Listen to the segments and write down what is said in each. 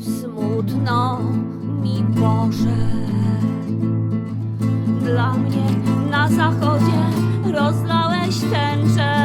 Smutno mi Boże. Dla mnie na zachodzie rozlałeś tęczę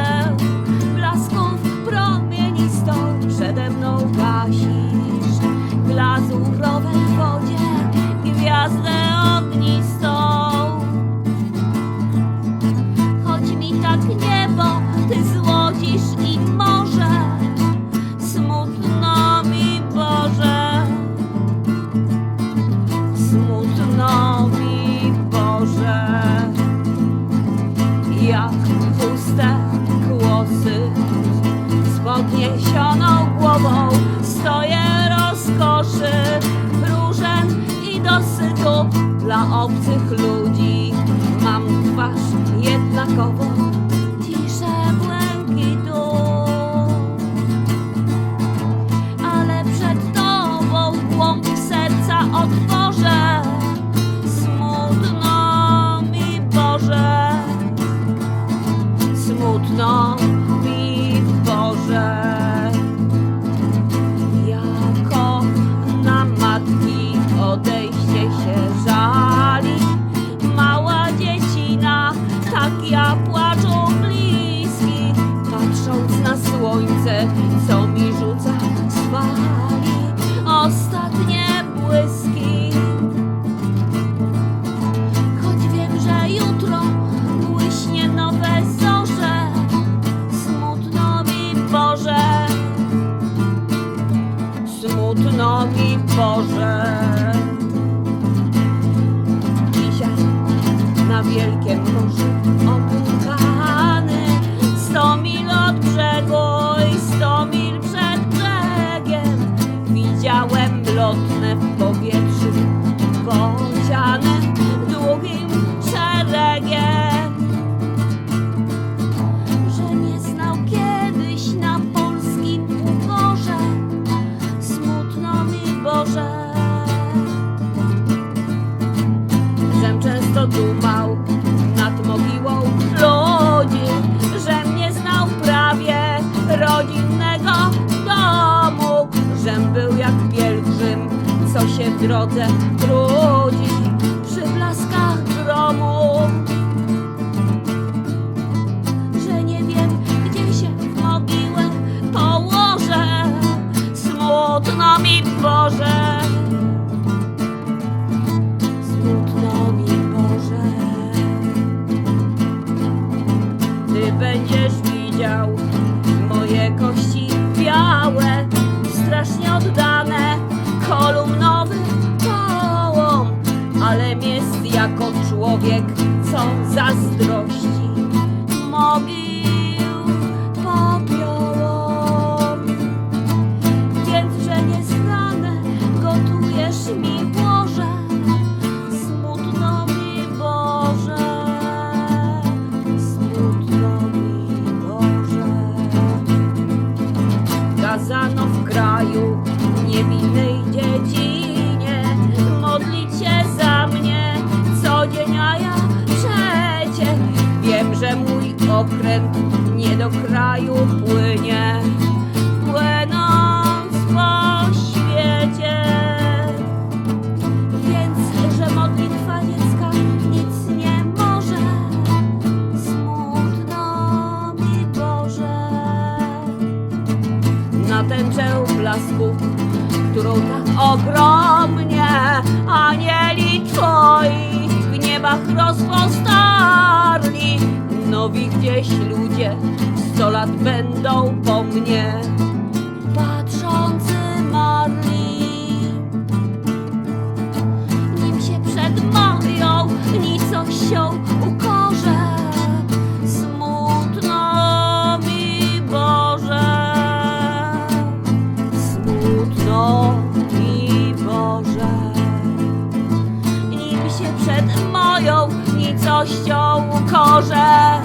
puste głosy z podniesioną głową stoję rozkoszy różen i dosytu dla obcych ludzi. Mam twarz jednakową, smutno mi Boże. Dzisiaj na wielkim morzu drodze trudzi przy blaskach gromu. Że nie wiem, gdzie się w mogiłę położę, smutno mi Boże. Smutno mi Ty będziesz widział moje kości białe Strasznie Ale jest jako człowiek, co zazdrości. Mogił nie do kraju płynie płynąc po świecie. Więc, że modlitwa dziecka nic nie może, smutno mi Boże. Na tęczę blasków, którą tak ogromnie anieli twoi w niebach rozpostarli. Nowi gdzieś ludzie sto lat będą po mnie patrzący marli. Nim się przed moją nicością ukorzę, smutno mi Boże, smutno mi Boże. Nim się przed moją nicością ukorzę,